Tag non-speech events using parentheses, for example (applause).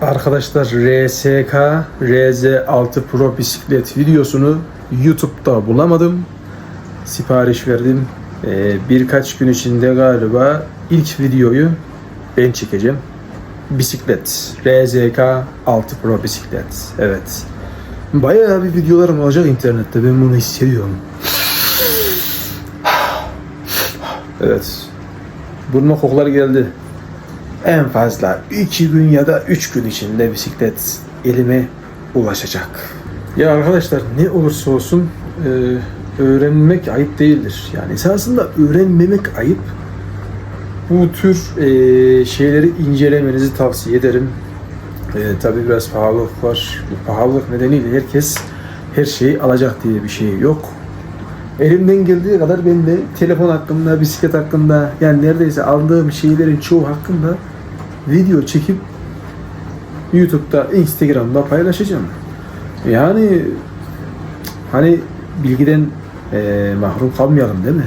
Arkadaşlar RSK RZ6 Pro bisiklet videosunu YouTube'da bulamadım. Sipariş verdim. Ee, birkaç gün içinde galiba ilk videoyu ben çekeceğim. Bisiklet. RZK 6 Pro bisiklet. Evet. Bayağı bir videolarım olacak internette. Ben bunu hissediyorum. (sighs) Evet. Burnuma kokular geldi. En fazla 2 gün ya da 3 gün içinde bisiklet elime ulaşacak. Ya arkadaşlar ne olursa olsun e, öğrenmek ayıp değildir. Yani esasında öğrenmemek ayıp. Bu tür e, şeyleri incelemenizi tavsiye ederim. E, tabii biraz pahalılık var. Pahalılık nedeniyle herkes her şeyi alacak diye bir şey yok. Elimden geldiği kadar ben de telefon hakkında, bisiklet hakkında yani neredeyse aldığım şeylerin çoğu hakkında video çekip YouTube'da, Instagram'da paylaşacağım. Yani hani bilgiden eee, mahrum kalmayalım değil mi?